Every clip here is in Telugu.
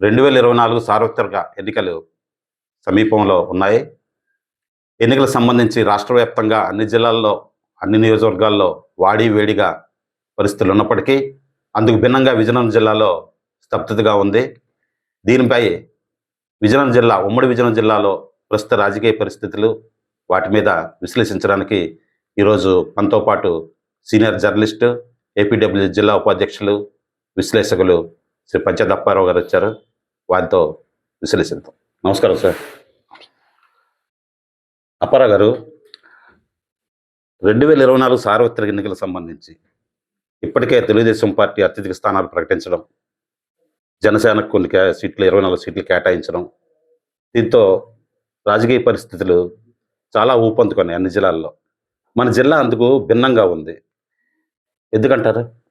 రెండు వేల ఇరవై నాలుగు సార్వత్రిక ఎన్నికలు సమీపంలో ఉన్నాయి. ఎన్నికలకు సంబంధించి రాష్ట్ర వ్యాప్తంగా అన్ని జిల్లాల్లో అన్ని నియోజకవర్గాల్లో వాడి వేడిగా పరిస్థితులు ఉన్నప్పటికీ అందుకు భిన్నంగా విజయనగరం జిల్లాలో స్తబ్దతగా ఉంది. దీనిపై విజయనగరం జిల్లా ఉమ్మడి విజయనగరం జిల్లాలో ప్రస్తుత రాజకీయ పరిస్థితులు వాటి మీద విశ్లేషించడానికి ఈరోజు మనతో పాటు సీనియర్ జర్నలిస్టు ఏపీడబ్ల్యూ జిల్లా ఉపాధ్యక్షులు విశ్లేషకులు శ్రీ పంచదప్పారావు గారు వచ్చారు. వారితో విశ్లేషిద్దాం. నమస్కారం సార్. అప్పారావు గారు రెండు వేల ఇరవై నాలుగు సార్వత్రిక ఎన్నికలకు సంబంధించి ఇప్పటికే తెలుగుదేశం పార్టీ అత్యధిక స్థానాలు ప్రకటించడం జనసేనకు కొన్ని కే సీట్లు ఇరవై నాలుగు సీట్లు కేటాయించడం దీంతో రాజకీయ పరిస్థితులు చాలా ఊపందుకున్నాయి అన్ని జిల్లాల్లో. మన జిల్లా అందుకు భిన్నంగా ఉంది. ఎందుకంటారు?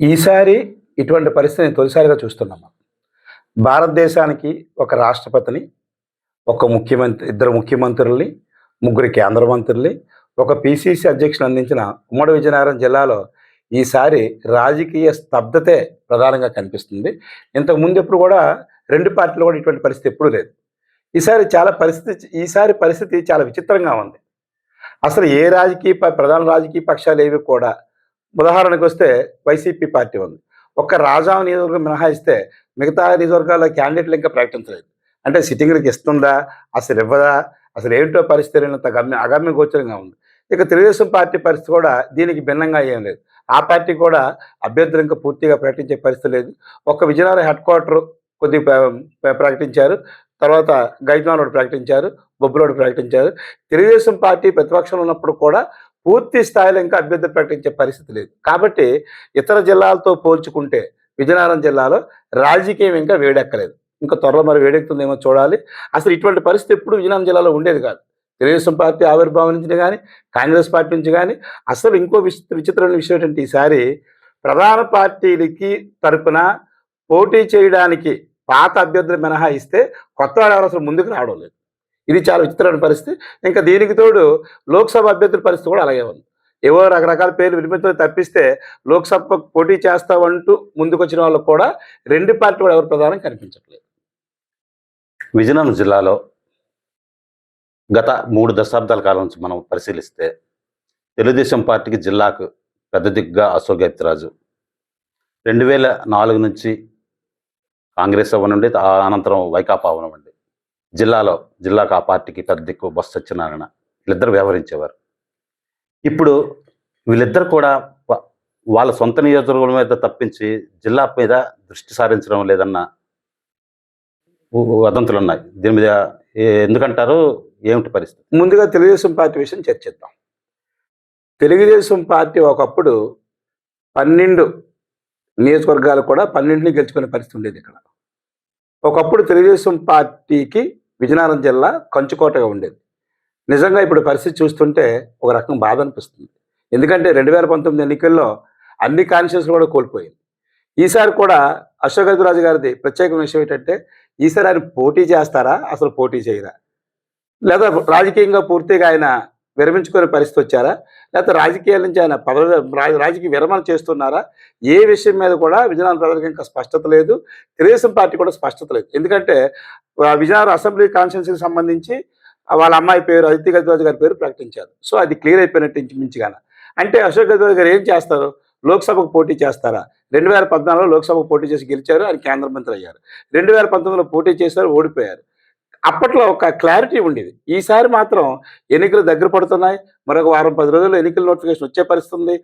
ఈసారి ఇటువంటి పరిస్థితిని తొలిసారిగా చూస్తున్నాం భారతదేశానికి ఒక రాష్ట్రపతిని ఒక ముఖ్యమంత్రి ఇద్దరు ముఖ్యమంత్రుల్ని ముగ్గురు కేంద్ర మంత్రుల్ని ఒక పిసిసి అధ్యక్షులు అందించిన ఉమ్మడి విజయనగరం జిల్లాలో ఈసారి రాజకీయ స్తబ్దతే ప్రధానంగా కనిపిస్తుంది. ఇంతకు ముందు ఎప్పుడు కూడా రెండు పార్టీలు కూడా ఇటువంటి పరిస్థితి ఎప్పుడూ లేదు. ఈసారి చాలా పరిస్థితి ఈసారి పరిస్థితి చాలా విచిత్రంగా ఉంది. అసలు ఏ రాజకీయ ప్రధాన రాజకీయ పక్షాలు ఏవి కూడా ఉదాహరణకు వస్తే వైసీపీ పార్టీ ఉంది. ఒక్క రాజా నియోజకవర్గం మినహాయిస్తే మిగతా నియోజకవర్గాల్లో క్యాండిడేట్లు ఇంకా ప్రకటించలేదు. అంటే సిట్టింగ్లకు ఇస్తుందా అసలు ఇవ్వదా అసలు ఏమిటో పరిస్థితి అంత గమ్య అగమ్య గోచరంగా ఉంది. ఇక తెలుగుదేశం పార్టీ పరిస్థితి కూడా దీనికి భిన్నంగా ఏం లేదు. ఆ పార్టీ కూడా అభ్యర్థులు ఇంకా పూర్తిగా ప్రకటించే పరిస్థితి లేదు. ఒక్క విజయనగరం హెడ్ క్వార్టర్ కొద్ది ప్రకటించారు. తర్వాత గైజ్వాన్ రోడ్ ప్రకటించారు. బొబ్బులోడు ప్రకటించారు. తెలుగుదేశం పార్టీ ప్రతిపక్షంలో ఉన్నప్పుడు కూడా పూర్తి స్థాయిలో ఇంకా అభ్యర్థి ప్రకటించే పరిస్థితి లేదు. కాబట్టి ఇతర జిల్లాలతో పోల్చుకుంటే విజయనగరం జిల్లాలో రాజకీయం ఇంకా వేడెక్కలేదు. ఇంకా త్వరలో మరి వేడెక్కుతుందేమో చూడాలి. అసలు ఇటువంటి పరిస్థితి ఎప్పుడు విజయనగరం జిల్లాలో ఉండేది కాదు. తెలుగుదేశం పార్టీ ఆవిర్భావం నుంచి కానీ కాంగ్రెస్ పార్టీ నుంచి కానీ అసలు ఇంకో విచిత్రమైన విషయం ఏంటంటే ఈసారి ప్రధాన పార్టీలకి తరపున పోటీ చేయడానికి పాత అభ్యర్థులు మినహాయిస్తే కొత్త వాడు ఎవరు అసలు ముందుకు రావడం లేదు. ఇది చాలా విచిత్రమైన పరిస్థితి. ఇంకా దీనికి తోడు లోక్సభ అభ్యర్థుల పరిస్థితి కూడా అలాగే ఉంది. ఏవో రకరకాల పేర్లు వినిపించడం తప్పిస్తే లోక్సభకు పోటీ చేస్తామంటూ ముందుకొచ్చిన వాళ్ళు కూడా రెండు పార్టీ కూడా ఎవరు ప్రధానం కనిపించట్లేదు. విజయనగరం జిల్లాలో గత మూడు దశాబ్దాల కాలం నుంచి మనం పరిశీలిస్తే తెలుగుదేశం పార్టీకి జిల్లాకు పెద్ద దిగ్గా అశోక్ గైత్రాజు రెండు వేల నాలుగు నుంచి కాంగ్రెస్ అవ్వనండి అనంతరం వైకాపా అవ్వనండి జిల్లాలో జిల్లాకు ఆ పార్టీకి పెద్ద ఎక్కువ బొత్స సత్యనారాయణ వీళ్ళిద్దరు వ్యవహరించేవారు. ఇప్పుడు వీళ్ళిద్దరు కూడా వాళ్ళ సొంత నియోజకవర్గం మీద తప్పించి జిల్లా మీద దృష్టి సారించడం లేదన్న వదంతులు ఉన్నాయి. దీని మీద ఎందుకంటారు? ఏమిటి పరిస్థితి? ముందుగా తెలుగుదేశం పార్టీ విషయం చర్చిద్దాం. తెలుగుదేశం పార్టీ ఒకప్పుడు పన్నెండు నియోజకవర్గాలు కూడా పన్నెండుని గెలుచుకునే పరిస్థితి ఉండేది ఇక్కడ. ఒకప్పుడు తెలుగుదేశం పార్టీకి విజయనగరం జిల్లా కంచుకోటగా ఉండేది. నిజంగా ఇప్పుడు పరిస్థితి చూస్తుంటే ఒక రకం బాధ అనిపిస్తుంది. ఎందుకంటే రెండు వేల పంతొమ్మిది ఎన్నికల్లో అన్ని కాన్షియస్లు కూడా కోల్పోయింది ఈసారి కూడా అశోక్ గజరాజు గారిది ప్రత్యేక విషయం ఏంటంటే ఈసారి ఆయన పోటీ చేస్తారా? అసలు పోటీ చేయరా? లేదా రాజకీయంగా పూర్తిగా ఆయన విరమించుకునే పరిస్థితి వచ్చారా? లేకపోతే రాజకీయాల నుంచి ఆయన పదవి రాజకీయ విరమణ చేస్తున్నారా? ఏ విషయం మీద కూడా విజయనగరం ప్రజలకు ఇంకా స్పష్టత లేదు. తెలుగుదేశం పార్టీ కూడా స్పష్టత లేదు. ఎందుకంటే విజయనగరం అసెంబ్లీ కాన్స్టిట్యున్సీకి సంబంధించి వాళ్ళ అమ్మాయి పేరు అదితి గజరాజు గారి పేరు ప్రకటించారు. సో అది క్లియర్ అయిపోయినట్టు ఇంచుమించుగాన. అంటే అశోక్ గజరాజు గారు ఏం చేస్తారు? లోక్సభకు పోటీ చేస్తారా? రెండు వేల పద్నాలుగులో లోక్సభకు పోటీ చేసి గెలిచారు. ఆయన కేంద్ర మంత్రి అయ్యారు. రెండు వేల పంతొమ్మిదిలో పోటీ చేశారు ఓడిపోయారు. అప్పట్లో ఒక క్లారిటీ ఉండేది. ఈసారి మాత్రం ఎన్నికలు దగ్గర పడుతున్నాయి. మరొక వారం పది రోజుల్లో ఎన్నికల నోటిఫికేషన్ వచ్చే పరిస్థితుంది.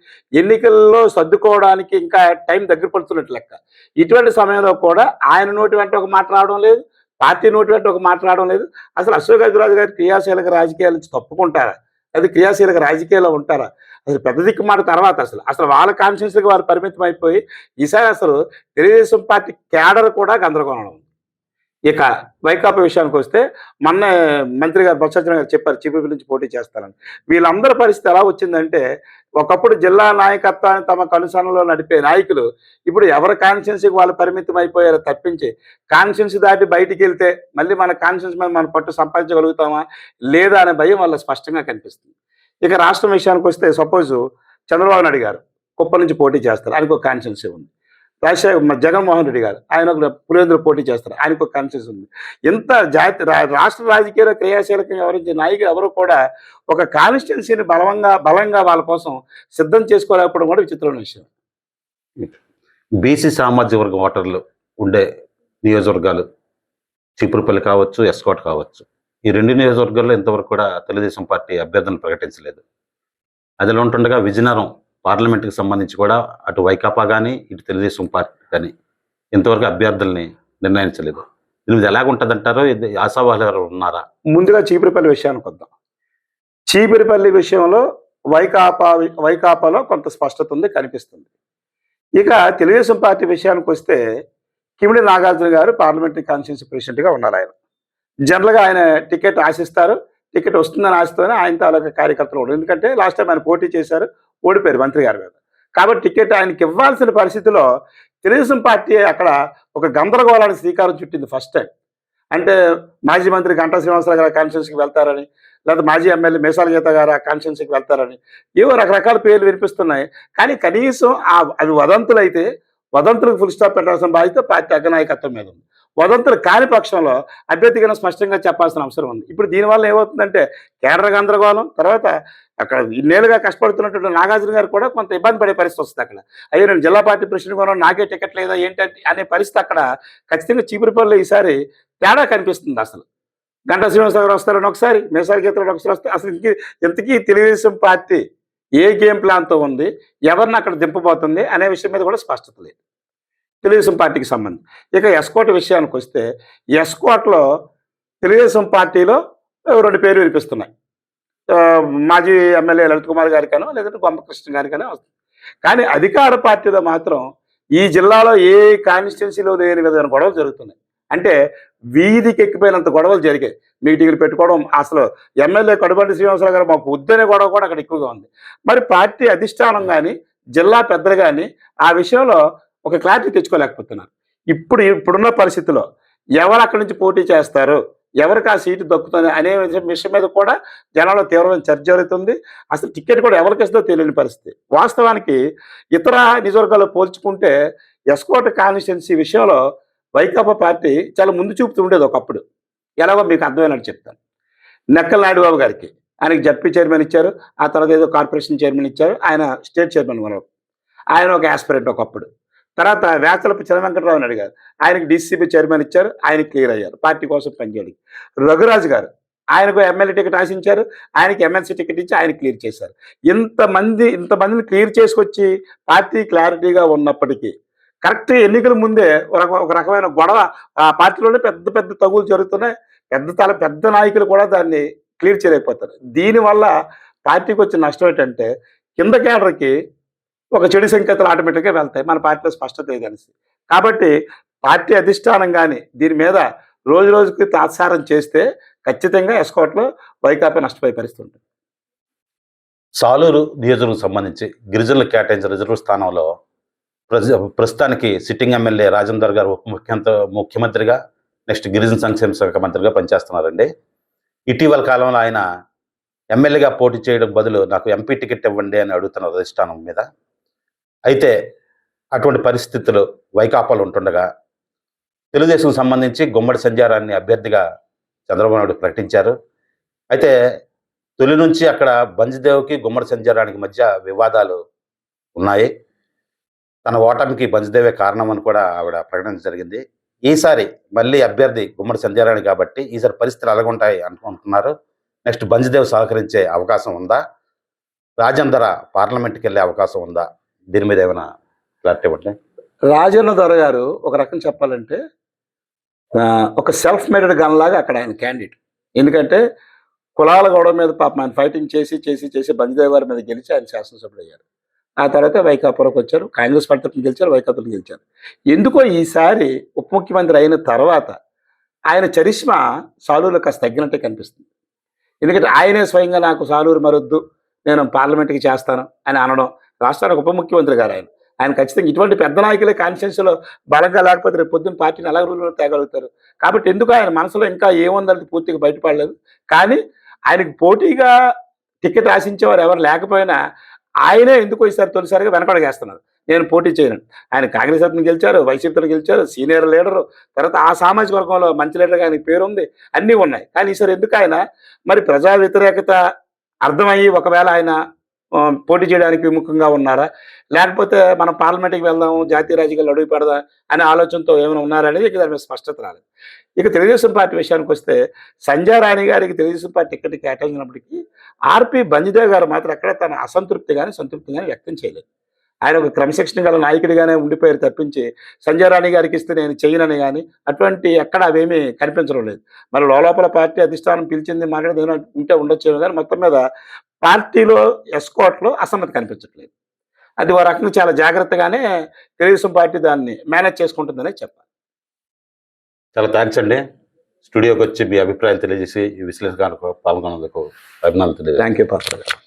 ఎన్నికల్లో సర్దుకోవడానికి ఇంకా టైం దగ్గర పడుతున్నట్టు లెక్క. ఇటువంటి సమయంలో కూడా ఆయన నోటి వెంట ఒక మాట రావడం లేదు. పార్టీ నోటి వెంట ఒక మాట రావడం లేదు. అసలు అశోక్ గజరాజు గారు క్రియాశీలక రాజకీయాల నుంచి తప్పుకుంటారా? అది క్రియాశీలక రాజకీయాల్లో ఉంటారా? అసలు పెద్ద దిక్కు మాట తర్వాత అసలు. అసలు వాళ్ళ కాన్షియన్స్కి వారు పరిమితం అయిపోయి ఈసారి అసలు తెలుగుదేశం పార్టీ క్యాడర్ కూడా గందరగోళం ఇక వైకాపా విషయానికి వస్తే మొన్న మంత్రి గారు బొత్స గారు చెప్పారు చీపీ నుంచి పోటీ చేస్తారని వీళ్ళందరి పరిస్థితి ఎలా వచ్చిందంటే ఒకప్పుడు జిల్లా నాయకత్వాన్ని తమ కనుసనలో నడిపే నాయకులు ఇప్పుడు ఎవరి కాన్షియన్స్కి వాళ్ళు పరిమితం అయిపోయారో తప్పించి కాన్షియన్స్ దాటి బయటికి వెళ్తే మళ్ళీ మన కాన్షియన్స్ మీద మన పట్టు సంపాదించగలుగుతామా లేదా అనే భయం వాళ్ళ స్పష్టంగా కనిపిస్తుంది. ఇక రాష్ట్రం విషయానికి వస్తే సపోజ్ చంద్రబాబు నాయుడు గారు కుప్ప నుంచి పోటీ చేస్తారు ఆయనకు ఒక కాన్షియన్సీ ఉంది. రాజశేఖర్ జగన్మోహన్ రెడ్డి గారు. ఆయన ఒక పులివెందులు పోటీ చేస్తారు. ఆయనకు ఒక కాన్షియస్ ఉంది. ఇంత జాతి రా- రాష్ట్ర రాజకీయాలు క్రియాశీలకంగా వివరించే నాయకులు ఎవరు కూడా ఒక కాన్స్టిట్యున్సీని బలంగా బలంగా వాళ్ళ కోసం సిద్ధం చేసుకోలేకపోవడం కూడా విచిత్రమైన విషయం. బీసీ సామాజిక వర్గం ఓటర్లు ఉండే నియోజకవర్గాలు చిపురుపల్లి కావచ్చు ఎస్కోట్ కావచ్చు. ఈ రెండు నియోజకవర్గాల్లో ఇంతవరకు కూడా తెలుగుదేశం పార్టీ అభ్యర్థులను ప్రకటించలేదు. అదిలో ఉంటుండగా విజయనగరం పార్లమెంట్కి సంబంధించి కూడా అటు వైకాపా కానీ ఇటు తెలుగుదేశం పార్టీ కానీ ఇంతవరకు అభ్యర్థుల్ని నిర్ణయించలేదు. దీని ఎలాగుంటుంది అంటారో ఇది ఆశావాహులు ఉన్నారా? ముందుగా చీపురిపల్లి విషయానికి వద్దాం. చీపురిపల్లి విషయంలో వైకాపా వైకాపాలో కొంత స్పష్టత ఉంది కనిపిస్తుంది. ఇక తెలుగుదేశం పార్టీ విషయానికి వస్తే కిమిడి నాగార్జున గారు పార్లమెంటరీ కాన్స్టిట్యూన్సీ ప్రెసిడెంట్గా ఉన్నారు ఆయన. జనరల్గా ఆయన టికెట్ ఆశిస్తారు. టికెట్ వస్తుందని ఆశతోనే ఆయన తాలూకా కార్యకర్తలు ఉండరు ఎందుకంటే లాస్ట్ టైం ఆయన పోటీ చేశారు. ఓడిపోయారు మంత్రి గారి మీద. కాబట్టి టికెట్ ఆయనకి ఇవ్వాల్సిన పరిస్థితిలో తెలుగుదేశం పార్టీ అక్కడ ఒక గందరగోళానికి శ్రీకారం చుట్టింది ఫస్ట్ టైం. అంటే మాజీ మంత్రి గంటా శ్రీనివాసరావు గారు కాన్స్టిట్యూన్సీకి వెళ్తారని లేదా మాజీ ఎమ్మెల్యే మేసాల గీత గారు ఆ కాన్స్టిట్యూన్సీకి వెళ్తారని ఏవో రకరకాల పేర్లు వినిపిస్తున్నాయి. కానీ కనీసం ఆ అవి వదంతులు అయితే వదంతులకు ఫుల్ స్టాప్ పెట్టాల్సిన బాధ్యత పార్టీ అగ్రనాయకత్వం మీద ఉంది. వదంతులు కాని పక్షంలో అభ్యర్థిగా స్పష్టంగా చెప్పాల్సిన అవసరం ఉంది. ఇప్పుడు దీనివల్ల ఏమవుతుందంటే కేంద్ర గందరగోళం తర్వాత అక్కడ ఇన్నేళ్ళుగా కష్టపడుతున్నటువంటి నాగార్జున గారు కూడా కొంత ఇబ్బంది పడే పరిస్థితి వస్తుంది అక్కడ. అయ్యో నేను జిల్లా పార్టీ ప్రెసిడెంట్ కొన్నాను నాకే టికెట్ లేదా ఏంటంటే అనే పరిస్థితి అక్కడ ఖచ్చితంగా చీపురిపల్లి ఈసారి తేడా కనిపిస్తుంది అసలు. గంటా శ్రీనివాసరావు గారు వస్తారని ఒకసారి మేసారి గీతలు ఒకసారి వస్తే అసలు ఇంతకీ ఇంతకీ తెలుగుదేశం పార్టీ ఏ గేమ్ ప్లాన్తో ఉంది ఎవరిని అక్కడ దింపబోతుంది అనే విషయం మీద కూడా స్పష్టత లేదు. తెలుగుదేశం పార్టీకి సంబంధం. ఇక ఎస్కోట్ విషయానికి వస్తే ఎస్కోట్లో తెలుగుదేశం పార్టీలో రెండు పేర్లు వినిపిస్తున్నాయి. మాజీ ఎమ్మెల్యే లలిత్ కుమార్ గారికనో లేదంటే గొమ్మకృష్ణ గారికనో వస్తుంది. కానీ అధికార పార్టీలో మాత్రం ఈ జిల్లాలో ఏ కాన్స్టిట్యున్సీలో లేని విధమైన గొడవలు జరుగుతున్నాయి. అంటే వీధికి ఎక్కిపోయినంత గొడవలు జరిగాయి. మీటింగ్లు పెట్టుకోవడం అసలు ఎమ్మెల్యే కడుబండి శ్రీనివాసరావు గారు మాకు వద్దనే గొడవ కూడా అక్కడ ఎక్కువగా ఉంది. మరి పార్టీ అధిష్టానం కానీ జిల్లా పెద్దలు కానీ ఆ విషయంలో ఒక క్లారిటీ తెచ్చుకోలేకపోతున్నారు. ఇప్పుడు ఇప్పుడున్న పరిస్థితిలో ఎవరు అక్కడి నుంచి పోటీ చేస్తారు? ఎవరికి ఆ సీటు దక్కుతుంది అనే విషయం- విషయం మీద కూడా జనాల్లో తీవ్రమైన చర్చ జరుగుతుంది. అసలు టికెట్ కూడా ఎవరికి ఇస్తుందో తెలియని పరిస్థితి. వాస్తవానికి ఇతర నిజవర్గాలు పోల్చుకుంటే ఎస్కోట్ కాన్స్టిట్యున్సీ విషయంలో వైకాపా పార్టీ చాలా ముందు చూపుతూ ఉండేది ఒకప్పుడు. ఎలాగో మీకు అర్థమైనట్టు చెప్తాను. నెక్కల నాయుడు బాబు గారికి ఆయనకి జడ్పీ చైర్మన్ ఇచ్చారు. ఆ తర్వాత ఏదో కార్పొరేషన్ చైర్మన్ ఇచ్చారు. ఆయన స్టేట్ చైర్మన్ ఉన్నారు. ఆయన ఒక ఆస్పిరెంట్ ఒకప్పుడు. తర్వాత వేచలపు చిరవెంకటరావుని అడిగారు. ఆయనకి డీసీబీ చైర్మన్ ఇచ్చారు. ఆయన క్లియర్ అయ్యారు. పార్టీ కోసం పనిచేయడానికి రఘురాజు గారు ఆయనకు ఎమ్మెల్యే టికెట్ ఆశించారు. ఆయనకి ఎమ్మెల్సీ టికెట్ ఇచ్చి ఆయన క్లియర్ చేశారు. ఇంతమంది ఇంతమందిని క్లియర్ చేసుకొచ్చి పార్టీ క్లారిటీగా ఉన్నప్పటికీ కరెక్ట్ ఎన్నికల ముందే ఒక రక- ఒక రకమైన గొడవ ఆ పార్టీలోనే పెద్ద పెద్ద తగులు జరుగుతున్నాయి. పెద్ద తల పెద్ద నాయకులు కూడా దాన్ని క్లియర్ చేయలేకపోతారు దీనివల్ల పార్టీకి వచ్చిన నష్టం ఏంటంటే కింద కేడర్కి ఒక చెడు సంకేతాలు ఆటోమేటిక్గా వెళ్తాయి. మన పార్టీలో స్పష్టత లేదనేసి కాబట్టి పార్టీ అధిష్టానం కానీ దీని మీద రోజు రోజుకి తాత్సారం చేస్తే ఖచ్చితంగా ఎస్కోట్లో వైకాపా నష్టపోయే పరిస్థితి ఉంటుంది. సాలూరు నియోజకవర్గం సంబంధించి గిరిజనులు కేటాయించిన రిజర్వ్ స్థానంలో ప్రజ- ప్రస్తుతానికి సిట్టింగ్ ఎమ్మెల్యే రాజేందర్ గారు ఉప ముఖ్యమంత్రిగా నెక్స్ట్ గిరిజన సంక్షేమ శాఖ మంత్రిగా పనిచేస్తున్నారండి. ఇటీవల కాలంలో ఆయన ఎమ్మెల్యేగా పోటీ చేయడం బదులు నాకు ఎంపీ టికెట్ ఇవ్వండి అని అడుగుతున్నారు అధిష్టానం మీద. అయితే అటువంటి పరిస్థితులు వైకాపాలు ఉంటుండగా తెలుగుదేశం సంబంధించి గుమ్మడి సంచారాన్ని అభ్యర్థిగా చంద్రబాబు నాయుడు ప్రకటించారు. అయితే తొలి నుంచి అక్కడ బంజ్దేవ్కి గుమ్మడి సంచారానికి మధ్య వివాదాలు ఉన్నాయి. తన ఓటమికి బంజ్దేవే కారణం అని కూడా ఆవిడ ప్రకటించడం జరిగింది. ఈసారి మళ్ళీ అభ్యర్థి గుమ్మడి సంచారాన్ని కాబట్టి ఈసారి పరిస్థితులు అలాగుంటాయి అనుకుంటున్నారు నెక్స్ట్ బంజ్దేవ్ సహకరించే అవకాశం ఉందా? రాజేందర పార్లమెంట్కి వెళ్ళే అవకాశం ఉందా? దీని మీద ఏమైనా క్లారిటీ ఇవ్వండి? రాజన్న దొర గారు ఒక రకం చెప్పాలంటే ఒక సెల్ఫ్ మేడెడ్ గన్ లాగా అక్కడ ఆయన క్యాండిడేట్ ఎందుకంటే కులాల గొడవ మీద పాపం ఆయన ఫైటింగ్ చేసి చేసి చేసి బంజదేవ్ గారి మీద గెలిచి ఆయన శాసనసభ్యుడు అయ్యారు. ఆ తర్వాత వైకాపురకు వచ్చారు కాంగ్రెస్ పార్టీ గెలిచారు వైకాపురం గెలిచారు. ఎందుకో ఈసారి ఉప ముఖ్యమంత్రి అయిన తర్వాత ఆయన చరిష్మా సాలూరులో కాస్త తగ్గినట్టే కనిపిస్తుంది. ఎందుకంటే ఆయనే స్వయంగా నాకు సాలూరు మరొద్దు నేను పార్లమెంట్కి చేస్తాను అని అనడం రాష్ట్రానికి ఉప ముఖ్యమంత్రి గారు ఆయన. ఆయన ఖచ్చితంగా ఇటువంటి పెద్ద నాయకులే కాన్స్టిట్యూన్సీలో బలంగా లేకపోతే రేపు పొద్దున్న పార్టీని ఎలా రూల్లో తేగలుగుతారు? కాబట్టి ఎందుకు ఆయన మనసులో ఇంకా ఏముందన్నది పూర్తిగా బయటపడలేదు. కానీ ఆయనకు పోటీగా టికెట్ ఆశించేవారు ఎవరు లేకపోయినా ఆయనే ఎందుకు ఈసారి తొలిసారిగా వెనకడగేస్తున్నారు. నేను పోటీ చేయను. ఆయన కాంగ్రెస్ అతను గెలిచారు వైసీపీతో గెలిచారు సీనియర్ లీడరు తర్వాత ఆ సామాజిక వర్గంలో మంచి లీడర్గా ఆయనకి పేరు ఉంది అన్నీ ఉన్నాయి. కానీ ఈసారి ఎందుకు ఆయన? మరి ప్రజా వ్యతిరేకత అర్థమయ్యి ఒకవేళ ఆయన పోటీ చేయడానికి విముఖంగా ఉన్నారా? లేకపోతే మనం పార్లమెంట్కి వెళ్దాం జాతీయ రాజకీయాలు అడుగు పెడదాం అనే ఆలోచనతో ఏమైనా ఉన్నారా అనేది ఇక దాని మీద స్పష్టత రాలేదు. ఇక తెలుగుదేశం పార్టీ విషయానికి వస్తే సంజయ్ రాణి గారికి తెలుగుదేశం పార్టీ టికెట్ కేటాయించినప్పటికీ ఆర్పి బంజిదేవ్ గారు మాత్రం అక్కడ తన అసంతృప్తి కానీ సంతృప్తి కానీ వ్యక్తం చేయలేదు. ఆయన ఒక క్రమశిక్షణ గల నాయకుడిగానే ఉండిపోయారు తప్పించి సంజయ్ రాణి గారికి ఇస్తే నేను చేయనని కానీ అటువంటి ఎక్కడ అవేమీ కనిపించడం లేదు. మరి లోపల పార్టీ అధిష్టానం పిలిచింది మాట్లాడేది ఏమైనా ఉంటే ఉండొచ్చేమో కానీ మొత్తం మీద పార్టీలో ఎస్కోట్లో అసమ్మతి కనిపించట్లేదు. అది ఓ రకంగా చాలా జాగ్రత్తగానే తెలుగుదేశం పార్టీ దాన్ని మేనేజ్ చేసుకుంటుందనే చెప్పాలి. చాలా థ్యాంక్స్ అండి. స్టూడియోకి వచ్చి మీ అభిప్రాయాలు తెలియజేసి ఈ విశ్లేషణ పాల్గొన్నందుకు అభినందనలు థ్యాంక్ యూ పాత్ర గారు.